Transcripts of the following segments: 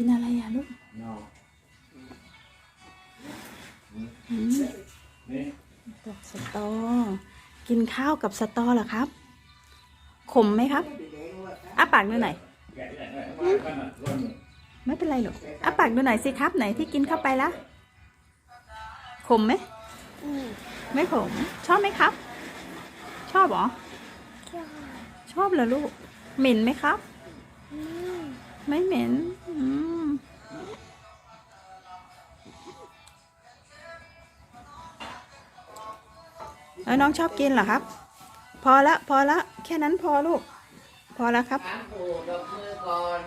กินอะไรอะลูกเนาะอืมนี่ดอกสตอ กินข้าวกับสตอเหรอครับ ขมไหมครับอ้าปากดูหน่อยแกะที่ไหนหน่อยว่ากันอะร่นไม่เป็นไรหรอกอ้าปากดูหน่อยสิครับ ไหนที่กินเข้าไปละขมไหมไม่ขม ชอบไหมครับ ชอบเหรอ ชอบเหรอลูก เหม็นไหมครับ ไม่เหม็นอืมแล้วน้องชอบกินเหรอครับ พอละพอละ แค่นั้นพอลูก พอแล้วครับร้านปูดอกมือก่อน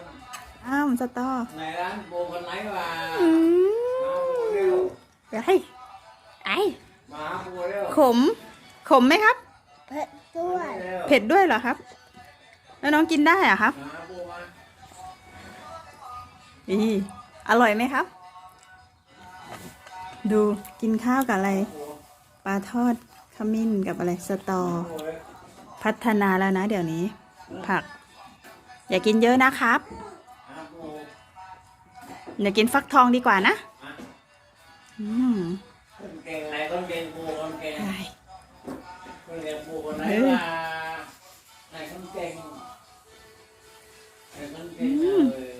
อ้าวสตอไหนร้านปูคนไหนวะอืมาปูเร็วมเดี๋ยวให้ไอมาปูเร็วขม ขมไหมครับ เผ็ดด้วยเร็วเผ็ดด้วยเหรอครับ แล้วน้องกินได้เหรอะครับมาปูมา อีอร่อยไหมครับ ดูกินข้าวกับอะไรปูปลาทอดขมิ้นกับอะไรสตอปูเร็วพัฒนาแล้วนะ เดี๋ยวนี้ ผัก อย่ากินเยอะนะครับมาปูอย่ากินฟักทองดีกว่านะอะอืมคนเก่งไหนคนเก่งปูคนเก่งใช่คนเก่งปูคนไหนเฮ้ยวะไหนคนเก่งไหนคนเก่งนะ